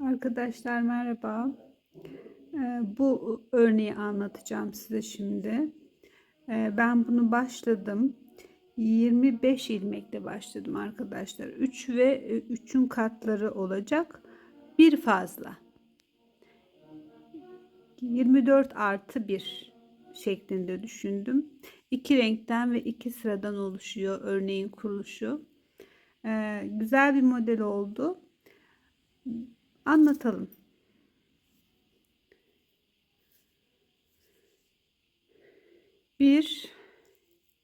Arkadaşlar merhaba. Ee, bu örneği anlatacağım size şimdi. Ee, ben bunu başladım. 25 ilmekle başladım arkadaşlar. 3 ve 3'ün katları olacak. Bir fazla. 24 artı 1 şeklinde düşündüm. İki renkten ve iki sıradan oluşuyor örneğin kuruluşu. Ee, güzel bir model oldu. Anlatalım. Bir,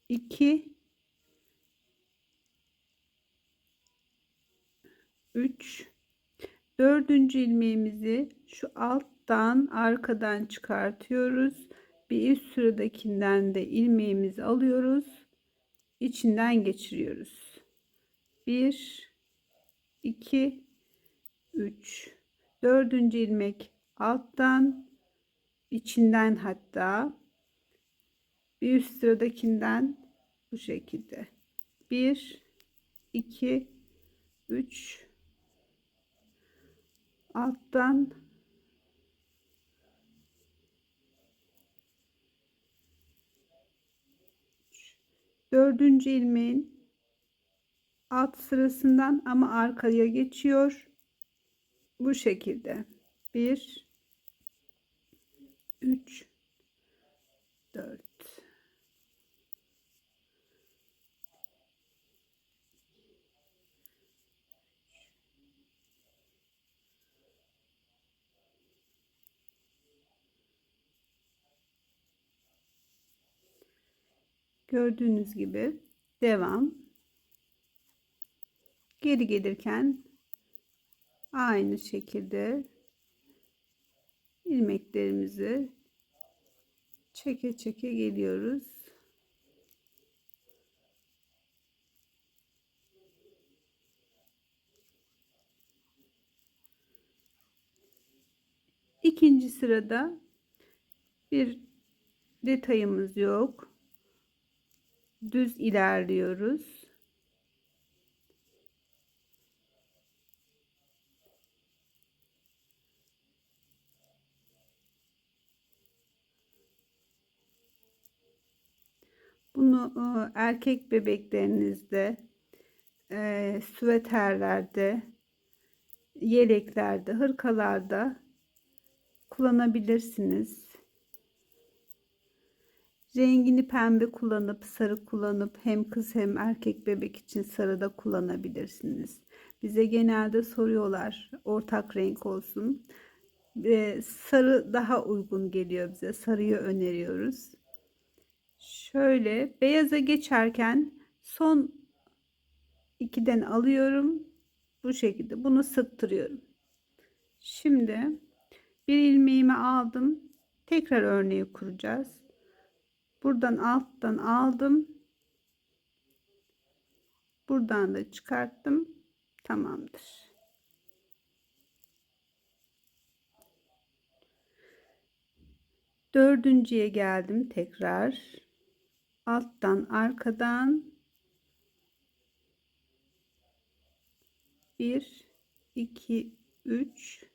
iki, üç, dördüncü ilmeğimizi şu alttan arkadan çıkartıyoruz. Bir üst sıradakinden de ilmeğimizi alıyoruz. içinden geçiriyoruz. Bir, iki, üç, dördüncü ilmek alttan içinden hatta. Bir üst sıradakinden bu şekilde. 1 2 3 alttan. Dördüncü ilmeğin alt sırasından ama arkaya geçiyor bu şekilde 1 3 4 Gördüğünüz gibi devam. Geri gelirken aynı şekilde ilmeklerimizi çeke çeke geliyoruz. İkinci sırada bir detayımız yok düz ilerliyoruz. Bunu e, erkek bebeklerinizde, e, süveterlerde, yeleklerde, hırkalarda kullanabilirsiniz. Rengini pembe kullanıp sarı kullanıp hem kız hem erkek bebek için sarı da kullanabilirsiniz. Bize genelde soruyorlar ortak renk olsun. Ee, sarı daha uygun geliyor bize. Sarıyı öneriyoruz. Şöyle beyaza geçerken son ikiden alıyorum. Bu şekilde bunu sıktırıyorum. Şimdi bir ilmeğimi aldım. Tekrar örneği kuracağız. Buradan alttan aldım. Buradan da çıkarttım. Tamamdır. Dördüncüye geldim tekrar. Alttan arkadan. Bir, iki, üç,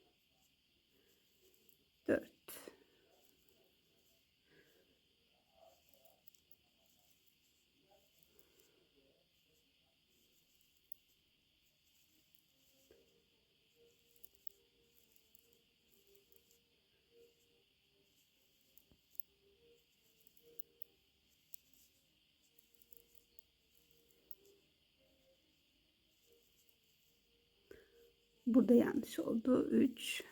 Burada yanlış oldu. 3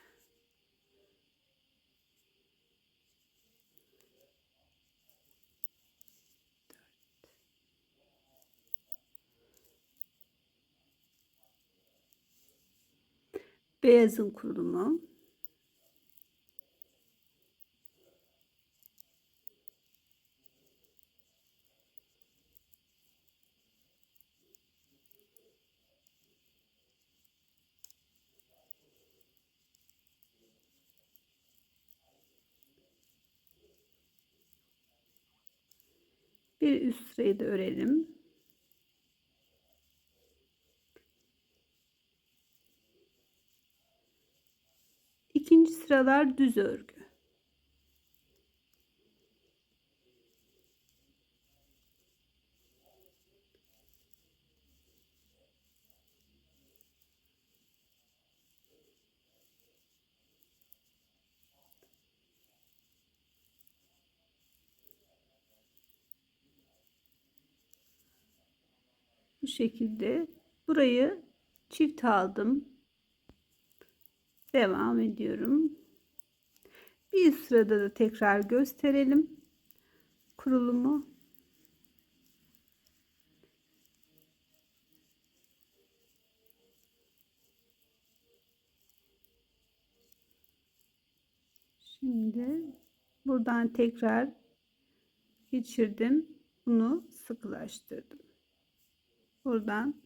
Beyazın kurulumu Bir üst sırayı da örelim. İkinci sıralar düz örgü. Bu şekilde burayı çift aldım. Devam ediyorum. Bir sırada da tekrar gösterelim kurulumu. Şimdi buradan tekrar geçirdim. Bunu sıkılaştırdım. Buradan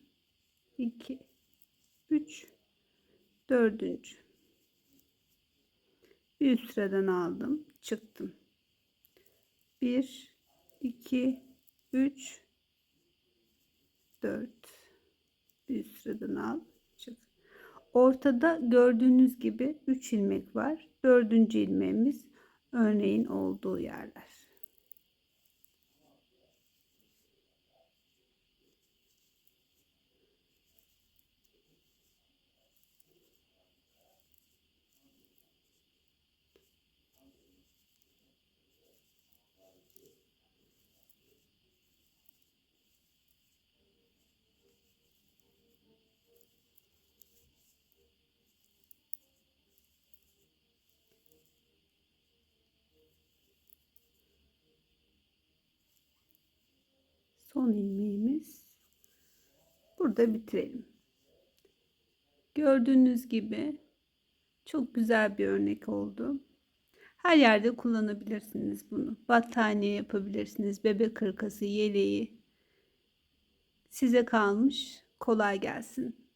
2 3 dördüncü. Bir üst sıradan aldım çıktım. 1 2 3 4 bir üst sıradan al çık. Ortada gördüğünüz gibi 3 ilmek var. Dördüncü ilmeğimiz örneğin olduğu yerler son ilmeğimiz burada bitirelim. Gördüğünüz gibi çok güzel bir örnek oldu. Her yerde kullanabilirsiniz bunu. Battaniye yapabilirsiniz. Bebek hırkası, yeleği. Size kalmış. Kolay gelsin.